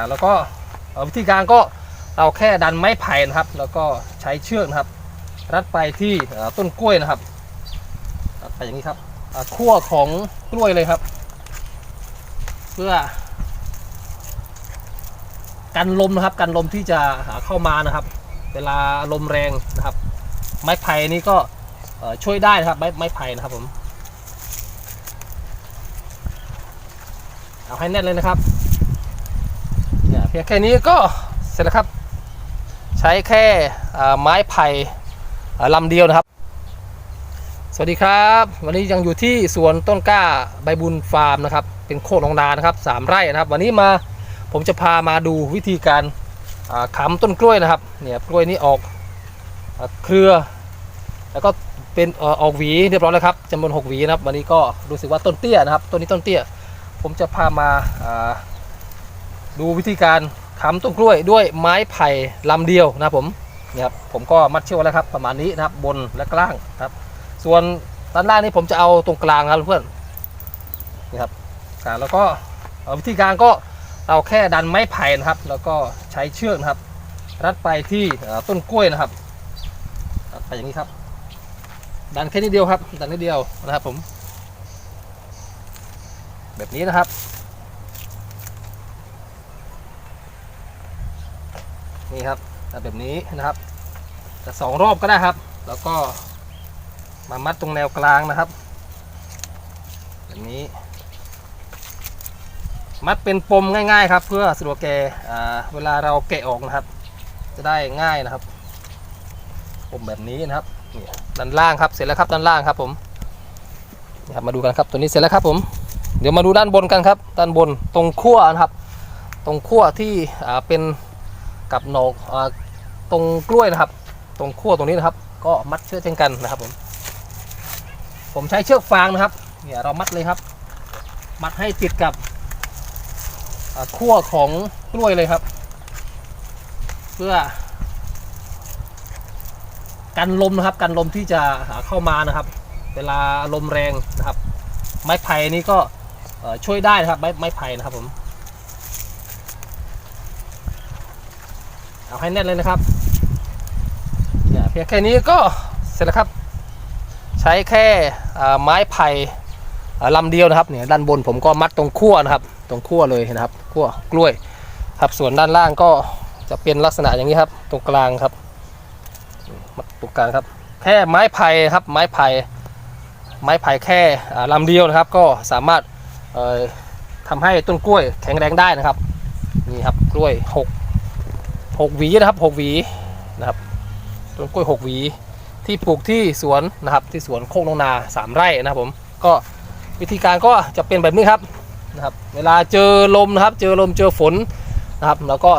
าแล้วก็วิธีการก็เราแค่ดันไม้ไผ่นะครับ แล้วก็ใช้เชือกนะครับ รัดไปที่ต้นกล้วยนะครับรัดไปอย่างนี้ครับขั้วของกล้วยเลยครับ เพื่อ กันลมนะครับ กันลมที่จะหาเข้ามานะครับ เวลาลมแรงนะครับ ไม้ไผ่นี้ก็ช่วยได้นะครับ ไม้ไม้ไผ่นะครับผมเอาให้แน่นเลยนะครับ พียงแค่นี้ก็เสร็จแล้วครับ ใช้แค่ไม้ไผ่ลำเดียวนะครับ สวัสดีครับ วันนี้ยังอยู่ที่สวนต้นกล้าใบบุญฟาร์มนะครับ เป็นโคกหนองนานะครับสามไร่นะครับ วันนี้มาผมจะพามาดูวิธีการอ่าค้ำต้นกล้วยนะครับเนี่ยกล้วยนี้ออกเครือ แล้วก็เป็นออกหวีเรียบร้อยแล้วครับจำนวนหกหวีนะครับ วันนี้ก็รู้สึกว่าต้นเตี้ยนะครับต้นนี้ต้นเตี้ย ผมจะพามาา ดูวิธีการค้ำต้นกล้วยด้วยไม้ไผ่ลำเดียวนะผมเนี่ยครับผมก็มัดเชือกแล้วครับประมาณนี้นะครับบนและกลางครับ ส่วนด้านล่างนี้ผมจะเอาตรงกลางครับเพื่อนนี่ครับแล้วก็วิธีการก็เราแค่ดันไม้ไผ่นะครับ แล้วก็ใช้เชือกนะครับ รัดไปที่ต้นกล้วยนะครับไปอย่างนี้ครับ ดันแค่นิดเดียวครับ ดันนิดเดียวนะครับผม แบบนี้นะครับ นี่ครับแบบนี้นะครับจะสองรอบก็ได้ครับ แล้วก็มามัดตรงแนวกลางนะครับ แบบนี้ มัดเป็นปมง่าย ๆ ครับ เพื่อสะดวกแกเวลาเราแกะออกนะครับ จะได้ง่ายนะครับปมแบบนี้นะครับนี่ด้านล่างครับเสร็จแล้วครับด้านล่างครับผมครับมาดูกันครับตัวนี้เสร็จแล้วครับผม เดี๋ยวมาดูด้านบนกันครับ ด้านบนตรงขั้วนะครับ ตรงขั้วที่เป็น กับโหนกอ่าตรงกล้วยนะครับ ตรงขั้วตรงนี้นะครับ ก็มัดเชือกเช่นกันนะครับผมผมใช้เชือกฟางนะครับเนี่ยเรามัดเลยครับ มัดให้ติดกับขั้วของกล้วยเลยครับ เพื่อ กันลมนะครับกันลมที่จะหาเข้ามานะครับ เวลาลมแรงนะครับ ไม้ไผ่นี้ก็ช่วยได้นะครับไม้ไม้ไผ่นะครับผม เอาให้แน่นเลยนะครับเนี่ยเพียงแค่นี้ก็เสร็จแล้วครับ ใช้แค่ไม้ไผ่อ่าลำเดียวนะครับเนี่ยด้านบนผมก็มัดตรงขั้วนะครับ ตรงขั้วเลยนะครับขั้วกล้วยครับส่วนด้านล่างก็จะเป็นลักษณะอย่างนี้ครับ ตรงกลางครับมัดตรงกลางครับ แค่ไม้ไผ่ครับไม้ไผ่ไม้ไผ่แค่อ่าลำเดียวนะครับ ก็สามารถเอ่อทำให้ต้นกล้วยแข็งแรงได้นะครับนี่ครับกล้วยห กหกหวีนะครับหกหวีนะครับต้นกล้วยหกหวี ที่ปลูกที่สวนนะครับ ที่สวนโคกนงนาสามไร่นะครับผมก็วิธีการก็จะเป็นแบบนี้ครับนะครับ เวลาเจอลมนะครับ เจอลมเจอฝนนะครับแล้วก็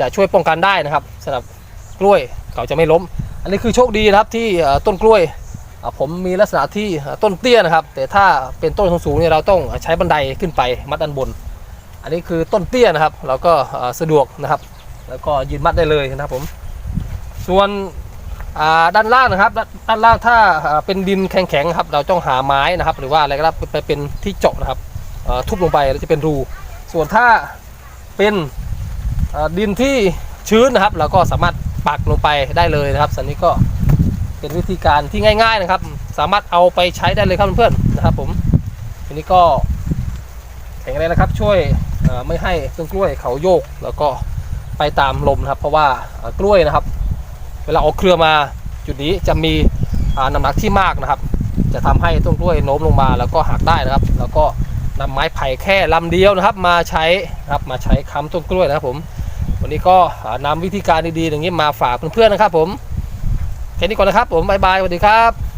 จะช่วยป้องกันได้นะครับสำหรับกล้วยเขาจะไม่ล้ม อันนี้คือโชคดีนะครับที่ต้นกล้วยผมมีลักษณะที่ต้นเตี้ยนะครับ แต่ถ้าเป็นต้นสูงๆเนี่ยเราต้องใช้บันไดขึ้นไปมัดด้านบน อันนี้คือต้นเตี้ยนะครับ เราก็สะดวกนะครับ แล้วก็ยืนมัดได้เลยนะครับผม ส่วนด้านล่างนะครับ ด้านล่างถ้าเป็นดินแข็งๆครับ เราต้องหาไม้นะครับ หรือว่าอะไรก็ได้ไปเป็นที่เจาะนะครับทุบลงไปแล้วจะเป็นรู ส่วนถ้าเป็นดินที่ชื้นนะครับ เราก็สามารถปักลงไปได้เลยนะครับสันนี้ก็เป็นวิธีการที่ง่าย ๆนะครับ สามารถเอาไปใช้ได้เลยครับเพื่อนๆนะครับ ผมทีนี้ก็แข็งแรงนะครับ ช่วยไม่ให้ต้นกล้วยเขาโยกแล้วก็ ไปตามลมนะครับ เพราะว่ากล้วยนะครับ เวลาออกเครือมาจุดนี้จะมีน้ำหนักที่มากนะครับ จะทำให้ต้นกล้วยโน้มลงมาแล้วก็หักได้นะครับ แล้วก็นำไม้ไผ่แค่ลำเดียวนะครับ มาใช้นะครับมาใช้ค้ำต้นกล้วยนะครับผมวันนี้ก็อ่านำวิธีการดีๆอย่างนี้มาฝากเพื่อนๆนะครับ ผมแค่นี้ก่อนนะครับ ผมบายบายสวัสดีครับ